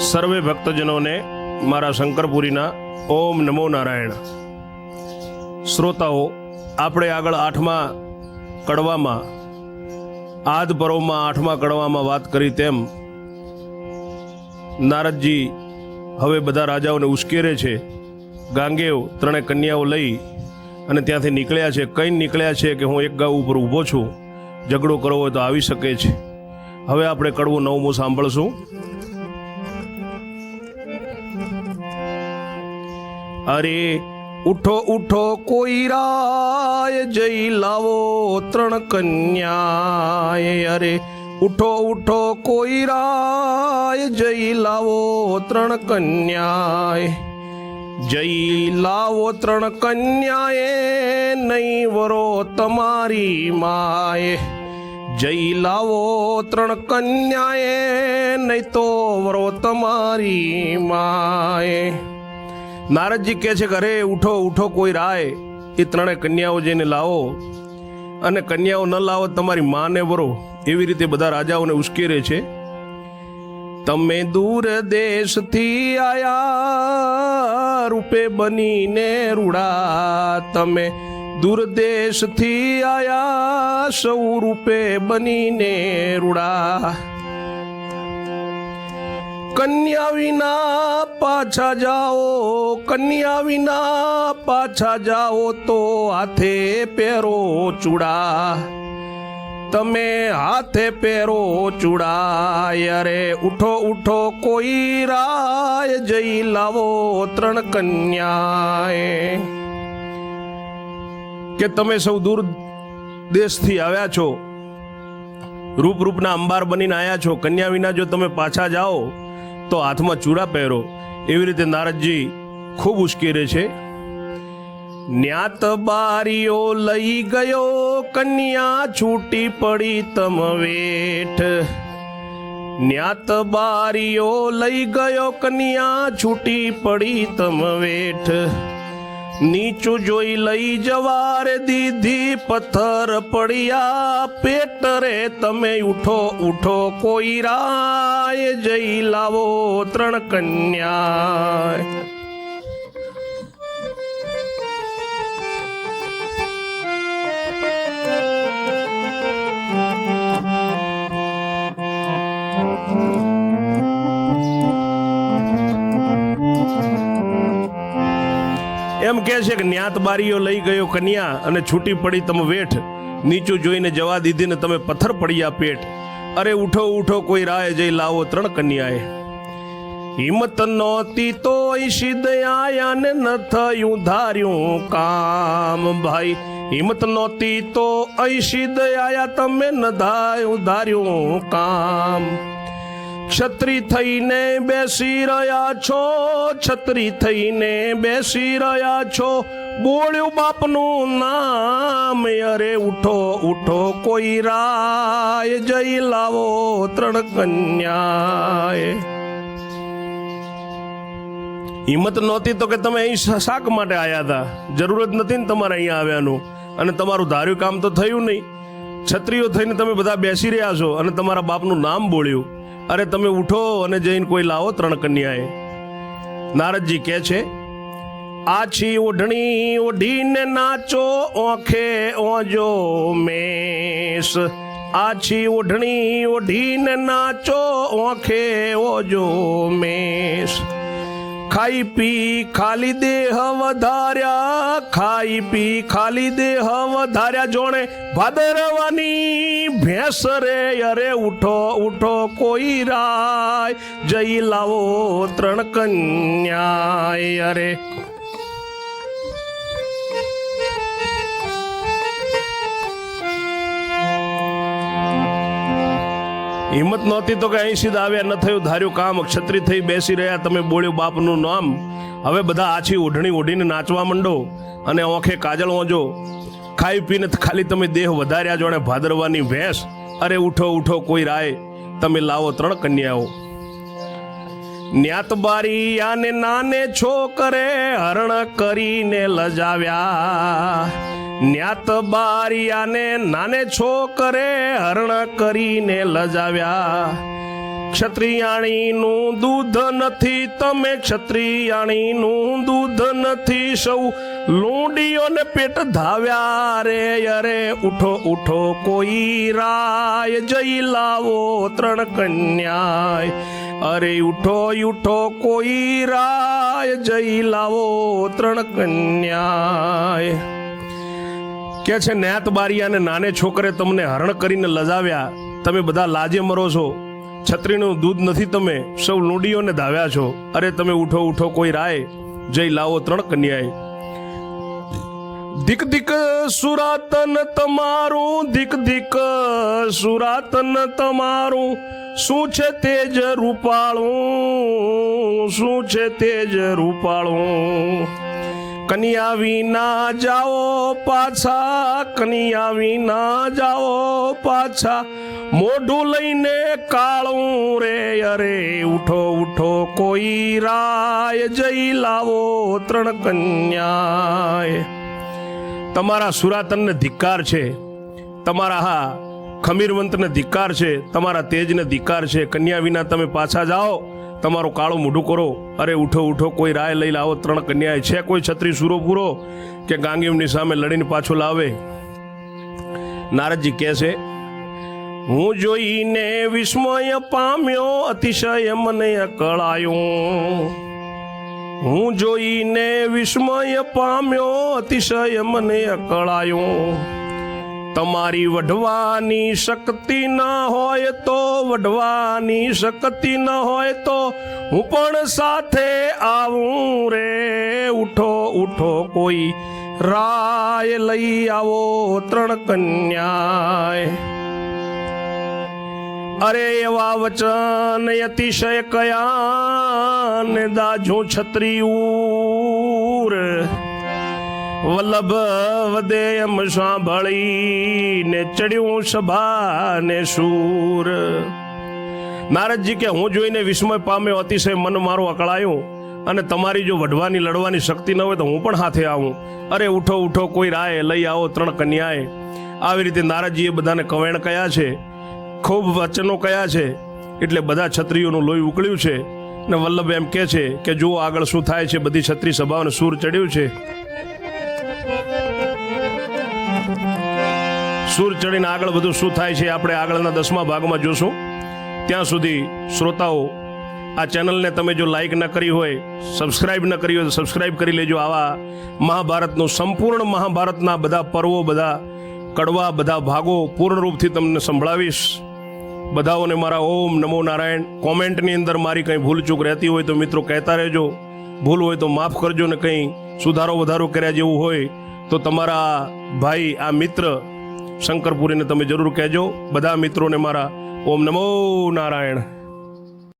સર્વે ભક્તજનોને મારા શંકરપુરીના ઓમ નમો નારાયણ. શ્રોતાઓ, આપણે આગળ આઠમા કડવામાં, આદ પર્વમાં આઠમા કડવામાં વાત કરી તેમ, નારદજી હવે બધા રાજાઓને ઉશ્કેરે છે ગાંગેવ ત્રણે કન્યાઓ લઈ અને ત્યાંથી નીકળ્યા છે. કઈ નીકળ્યા છે કે હું એક ગાઉ ઉપર ઊભો છું? ઝઘડો કરવો હોય તો આવી શકે છે. હવે આપણે કડવું નવમું સાંભળશું. અરે, ઉઠો ઉઠો, કોઈ રાય જઈ લાવો ત્રણ કન્યાએ. અરે, ઉઠો ઉઠો, કોઈ રાય જઈ લાવો ત્રણ કન્યાએ. જઈ લાવો ત્રણ કન્યાએ, નહીં વરો તમારી માએ. જઈ લાવો ત્રણ કન્યાએ, નહીં તો વરો તમારી માએ. નારદજી કહે છે કે અરે, ઉઠો ઉઠો કોઈ રાય. એ ત્રણેય કન્યાઓ જઈને લાવો. અને કન્યાઓ ન લાવો તમારી માને વરો. એવી રીતે બધા રાજાઓને ઉશ્કેરે છે. તમે દૂર દેશથી આયા, રૂપે બનીને રૂડા તમે. દૂર દેશથી આયા સૌ રૂપે બનીને રૂડા. કન્યા વિના પાછા જાઓ, કન્યા વિના પાછા જાઓ તો હાથે પેરો ચૂડા. તમે હાથે પહેરો ચૂડા અરે ઉઠો ઉઠો, કોઈ રાય જઈ લાવો ત્રણ કન્યાએ. કે તમે સૌ દૂર દેશથી આવ્યા છો રૂપ રૂપના અંબાર બનીને આવ્યા છો, કન્યા વિના જો તમે પાછા જાઓ, તો હાથમાં ચૂડા પહેરો. એવી રીતે નારદજી ખૂબ ઉશ્કેરે છે. ન્યાત બારીઓ લઈ ગયો, કન્યા છૂટી પડી તમ વેઠ. ન્યાત બારીઓ લઈ ગયો, કન્યા છૂટી પડી તમ વેઠ. નીચું જોઈ લઈ જવારે દીધી પથ્થર પડ્યા. પેટ રે તમે ઉઠો ઉઠો, કોઈ રાય જઈ લાવો ત્રણ કન્યા એમ કહે છે કે ન્યાત બારીઓ લઈ ગયો કન્યા અને છૂટી પડી તમે વેઠ. નીચું જોઈને જવા દીધી ને તમે પથ્થર પડ્યા પેટ. અરે ઉઠો ઉઠો, કોઈ રાય જઈ લાવો ત્રણ કન્યાએ. હિંમત નહોતી તો ઈશી આયા ને ન થયું ધાર્યું કામ ભાઈ. હિંમત નહોતી તો ઐશી દયા તમે ન ધાર્યું ધાર્યું કામ. છત્રી થઈને બેસી રહ્યા છો, છત્રી થઈને બેસી રહ્યા છો. બોલ્યું બાપનું નામ, અરે ઉઠો ઉઠો, કોઈ રાય જઈ લાવો ત્રણ કન્યાએ હિંમત નહોતી તો કે તમે અહીં શાક માટે આવ્યા હતા. જરૂરત નથી ને તમારે અહીંયા આવ્યાનું. અને તમારું ધાર્યું કામ તો થયું નહીં. છત્રીઓ થઈને તમે બધા બેસી રહ્યા છો અને તમારા બાપનું નામ બોલ્યું અરે તમે ઉઠો અને જઈને કોઈ લાવો ત્રણ કન્યાએ. નારદજી કહે છે, આછી ઓઢણી ઓઢીને નાચો ઓખે ઓજો મેષ આછી ઓઢણી ઓઢીને નાચો ઓખે ઓજો મેષ ખાઈ પી ખાલી દેહ વધાર્યા, ખાઈ પી ખાલી દેહ વધાર્યા. જોણે ભાદરવાની ભેંસ રે, અરે ઉઠો ઉઠો કોઈ રાય. જઈ લાવો ત્રણ કન્યા અરે હિંમત નહોતી તો કે અહીં સીધા આવ્યા, ન થયું, ધાર્યું કામ, ક્ષત્રિય થઈ બેસી રહ્યા, તમે બોલ્યું બાપનું નામ. હવે બધા આછી ઓઢણી ઓઢીને નાચવા માંડો અને ઓંખે કાજળ ઓંજો. ખાઈ પીને ખાલી તમે દેહ વધાર્યા જોણે ભાદરવાની ભેંસ અરે ઉઠો ઉઠો, કોઈ રાય, તમે લાવો ત્રણ કન્યાઓ. ન્યાતબારી આને નાને છોકરે હરણ કરીને લજાવ્યા. ન્યાત બારિયાને નાને છોકરે હરણ કરીને લજાવ્યા. ક્ષત્રિયાણીનું દૂધ નથી, તમે ક્ષત્રિયાણીનું દૂધ નથી, સૌ લૂંડીઓને પેટ ધાવ્યા રે, અરે ઉઠો ઉઠો, કોઈ રાય જઈ લાવો ત્રણ કન્યાય. અરે ઉઠો ઉઠો, કોઈ રાય જઈ લાવો ત્રણ કન્યાય. કે છે, નેત અને નાને છોકરે તમને હરણ કરીને લજાવ્યા. તમે બધા લાજે મરો છો. છત્રીનું દૂધ નથી તમે. સૌ લૂંડીઓને ધાવ્યા છો. અરે તમે ઉઠો ઉઠો કોઈ રાય. જઈ લાવો ત્રણ કન્યાએ. દિક દિક સુરાતન તમારું, દિક દિક સુરાતન તમારું. શું છે તેજ રૂપાળું? શું છે તેજ રૂપાળું? કન્યા વિના જાઓ પાછા, કન્યા વિના જાઓ પાછા. મોઢું લઈને કાળું રે, અરે ઉઠો ઉઠો, કોઈ રાય જઈ લાવો ત્રણ કન્યાએ. તમારા સુરાતનને ધિક્કાર છે, તમારા હા, ખમીરવંતને ધિક્કાર છે, તમારા તેજને ધિક્કાર છે. કન્યા વિના તમે પાછા જાઓ. તમારું કાળું મોઢું કરો. અરે ઉઠો ઉઠો, કોઈ રાય લઈ લાવો, ત્રણ કન્યાએ છે કોઈ છત્રી સુરો પૂરો કે ગાંગીમની સામે લડીને પાછો લાવે? નારદજી કહે છે, હું જોઈને વિસ્મય પામ્યો, અતિશય મને અકળાયો હું જોઈને વિસ્મય પામ્યો, અતિશય મને અકળાયો તમારી વઢવાની શક્તિ ન હોય તો વઢવાની શક્તિ ન હોય તો હું પણ સાથે આવું રે. ઉઠો ઉઠો, કોઈ રાય લઈ આવો ત્રણ કન્યાય અરે એવા વચન અતિશય કયા ને દાજો છત્રીઉર વલ્લભ વદે સાંભળીને ચડ્યું સભા ને સૂર. નારદજી કે, હું જોઈને વિસ્મય પામ્યો, અતિશય મન મારું અકળાયું. અને તમારી જો વઢવાની લડવાની શક્તિ ન હોય તો હું પણ હાથે આવું. અરે, ઉઠો ઉઠો, કોઈ રાય લઈ આવો ત્રણ કન્યાએ. આવી રીતે નારદજીએ બધાને કવેણ કયા છે, ખૂબ વચનો કયા છે, એટલે બધા છત્રીઓનું લોહી ઉકળ્યું છે. ને વલ્લભ એમ કહે છે કે, જુઓ આગળ શું થાય છે, બધી છત્રી સભાઓને સૂર ચડ્યું છે. સૂર ચડીને આગળ બધું શું થાય છે આપણે આગળના દસમા ભાગમાં જોશું. ત્યાં સુધી શ્રોતાઓ, આ ચેનલને તમે જો લાઇક ન કરી હોય સબસ્ક્રાઇબ ન કરી હોય તો સબસ્ક્રાઇબ કરી લેજો. આવા મહાભારતનું સંપૂર્ણ મહાભારતના બધા પર્વો, બધા કડવા, બધા ભાગો પૂર્ણ રૂપથી તમને સંભળાવીશ. બધાઓને મારા ઓમ નમો નારાયણ. કોમેન્ટની અંદર મારી કંઈ ભૂલચૂક રહેતી હોય તો મિત્રો કહેતા રહેજો. ભૂલ હોય તો માફ કરજો ને કંઈ સુધારો વધારો કર્યા જેવું હોય તો તમારા ભાઈ, આ મિત્ર શંકરપુરીને તમે જરૂર કહેજો. બધા મિત્રોને મારા ઓમ નમો નારાયણ.